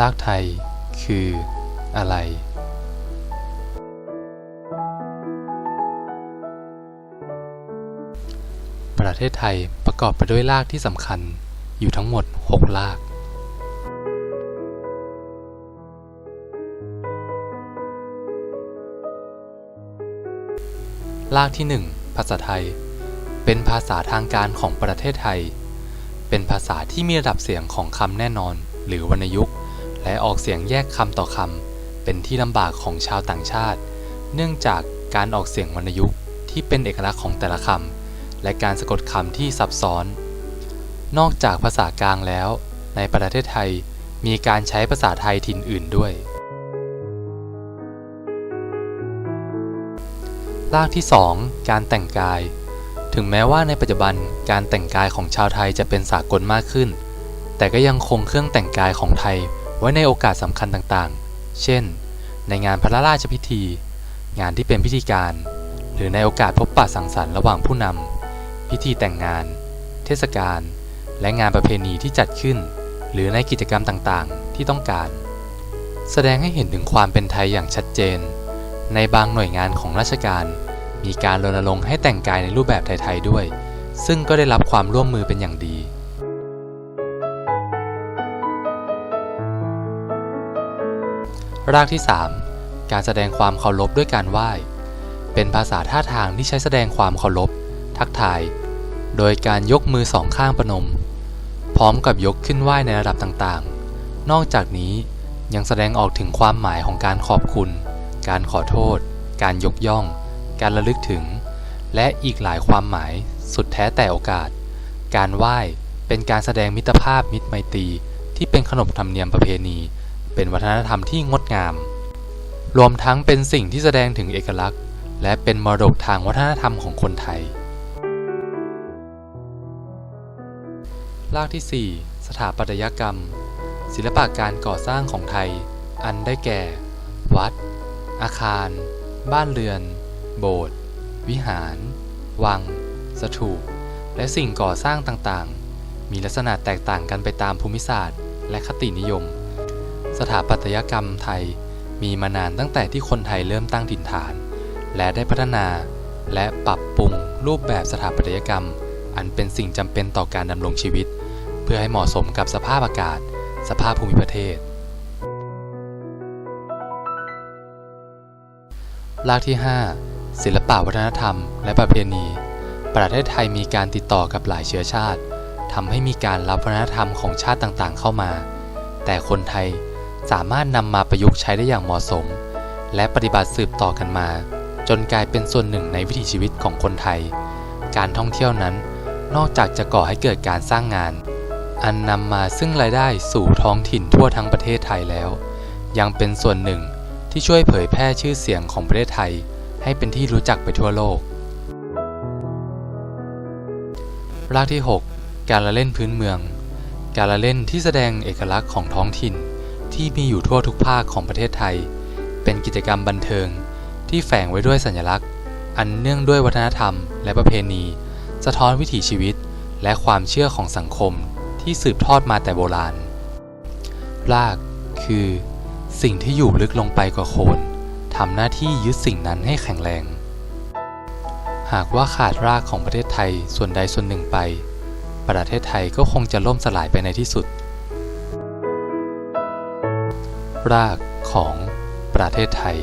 รากไทยคืออะไร ประเทศไทยประกอบไปด้วยรากที่สำคัญอยู่ทั้งหมด 6 ราก รากที่ 1 ภาษาไทย เป็นภาษาทางการของประเทศไทย เป็นภาษาที่มีระดับเสียงของคำแน่นอนหรือวรรณยุกต์ และออกเสียงแยกคำต่อคำเป็นที่ลำบากของชาวต่างชาติ เนื่องจากการออกเสียงวรรณยุกต์ที่เป็นเอกลักษณ์ของแต่ละคำและการสะกดคำที่ซับซ้อน นอกจากภาษากลางแล้ว ในประเทศไทยมีการใช้ภาษาไทยถิ่นอื่นด้วย รากที่ 2 การแต่งกาย ถึงแม้ว่าในปัจจุบันการแต่งกายของชาวไทยจะเป็นสากลมากขึ้น แต่ก็ยังคงเครื่องแต่งกายของไทย ไว้ในโอกาสสำคัญต่างๆ เช่น ในงานพระราชพิธี งานที่เป็นพิธีการ หรือในโอกาสพบปะสังสรรค์ระหว่างผู้นำพิธีแต่งงาน เทศกาล และงานประเพณีที่จัดขึ้น หรือในกิจกรรมต่างๆ ที่ต้องการ แสดงให้เห็นถึงความเป็นไทยอย่างชัดเจน ในบางหน่วยงานของราชการ มีการรณรงค์ให้แต่งกายในรูปแบบไทยๆด้วย ซึ่งก็ได้รับความร่วมมือเป็นอย่างดี รากที่ 3 การแสดงความเคารพด้วยการไหว้ เป็นภาษาท่าทางที่ใช้แสดงความเคารพ ทักทาย โดยการยกมือสองข้างประนม พร้อมกับยกขึ้นไหว้ในระดับต่างๆ นอกจากนี้ยังแสดงออกถึงความหมายของการขอบคุณ การขอโทษ การยกย่อง การระลึกถึง และอีกหลายความหมายสุดแท้แต่โอกาส การไหว้เป็นการแสดงมิตรภาพมิตรไมตรีที่เป็นขนบธรรมเนียมประเพณี เป็นวัฒนธรรมที่งดงาม รวมทั้งเป็นสิ่งที่แสดงถึงเอกลักษณ์ และเป็นมรดกทางวัฒนธรรมของคนไทย รากที่ 4 สถาปัตยกรรม ศิลปะการก่อสร้างของไทย อันได้แก่ วัด อาคาร บ้านเรือน โบสถ์วิหาร วัง สถูป และสิ่งก่อสร้างต่างๆ มีลักษณะแตกต่างกันไปตามภูมิศาสตร์ และคตินิยม สถาปัตยกรรมไทยมีมานานตั้งแต่ที่คนไทยเริ่มตั้งถิ่นฐาน และได้พัฒนาและปรับปรุงรูปแบบสถาปัตยกรรม อันเป็นสิ่งจำเป็นต่อการดำรงชีวิต เพื่อให้เหมาะสมกับสภาพอากาศ สภาพภูมิประเทศ รากที่ 5 ศิลปะวัฒนธรรม และประเพณี ประเทศไทยมีการติดต่อกับหลายเชื้อชาติทำให้มีการรับวัฒนธรรมของชาติต่างๆ เข้ามา แต่คนไทย สามารถนำมาประยุกต์ใช้ได้อย่างเหมาะสม และปฏิบัติสืบต่อกันมา จนกลายเป็นส่วนหนึ่งในวิถีชีวิตของคนไทย การท่องเที่ยวนั้น นอกจากจะก่อให้เกิดการสร้างงาน อันนำมาซึ่งรายได้สู่ท้องถิ่นทั่วทั้งประเทศไทยแล้ว ยังเป็นส่วนหนึ่งที่ช่วยเผยแพร่ชื่อเสียงของประเทศไทย ให้เป็นที่รู้จักไปทั่วโลก รากที่ 6 การละเล่นพื้นเมือง การละเล่นที่แสดงเอกลักษณ์ของท้องถิ่น ที่มีอยู่ทั่วทุกภาคของประเทศไทย เป็นกิจกรรมบันเทิง ที่แฝงไว้ด้วยสัญลักษณ์ อันเนื่องด้วยวัฒนธรรม และประเพณี สะท้อนวิถีชีวิต และความเชื่อของสังคมที่สืบทอดมาแต่โบราณ รากคือ สิ่งที่อยู่ลึกลงไปกว่าโคนทำหน้าที่ยึดสิ่งนั้นให้แข็งแรง หากว่าขาดรากของประเทศไทยส่วนใดส่วนหนึ่งไป ประเทศไทยก็คงจะล่มสลายไปในที่สุด รากของประเทศไทย